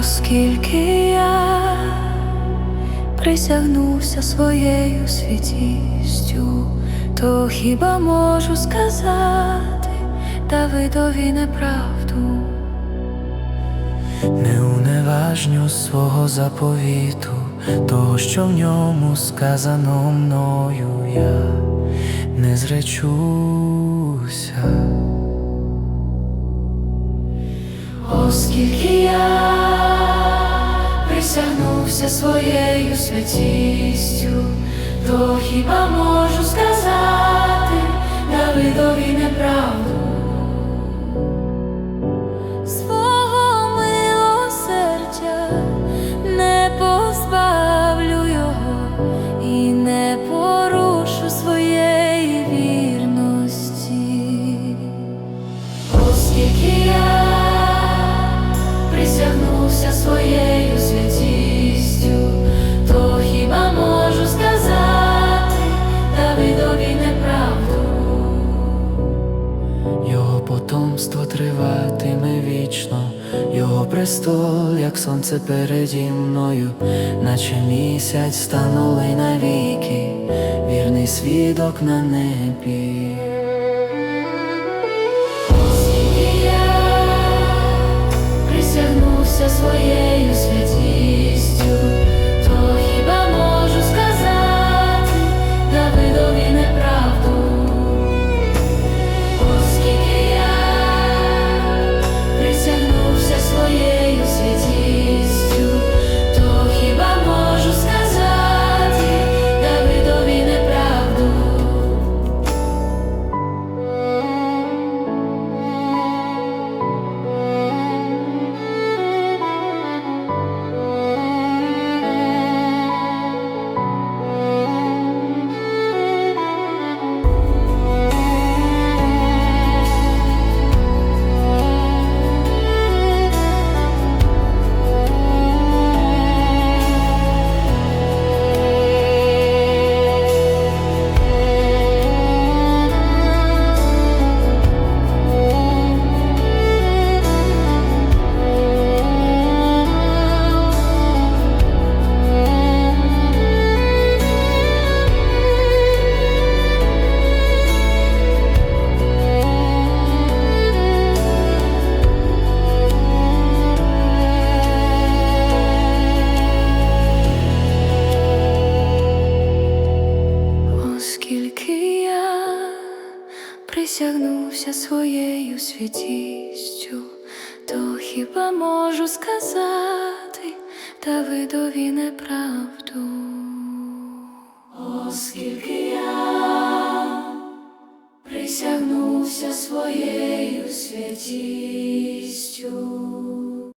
Оскільки я присягнувся своєю святістю, то хіба можу сказати Давидові неправду? Не уневажню свого заповіту, того, що в ньому сказано мною, я не зречуся. Оскільки присягнувся своєю святістю, то хіба можу сказати Давидові триватиме вічно, його престол, як сонце переді мною, наче місяць станулий навіки, вірний свідок на небі. Присягнувся своєю святістю, то хіба можу сказати Давидові неправду? Оскільки я присягнувся своєю святістю.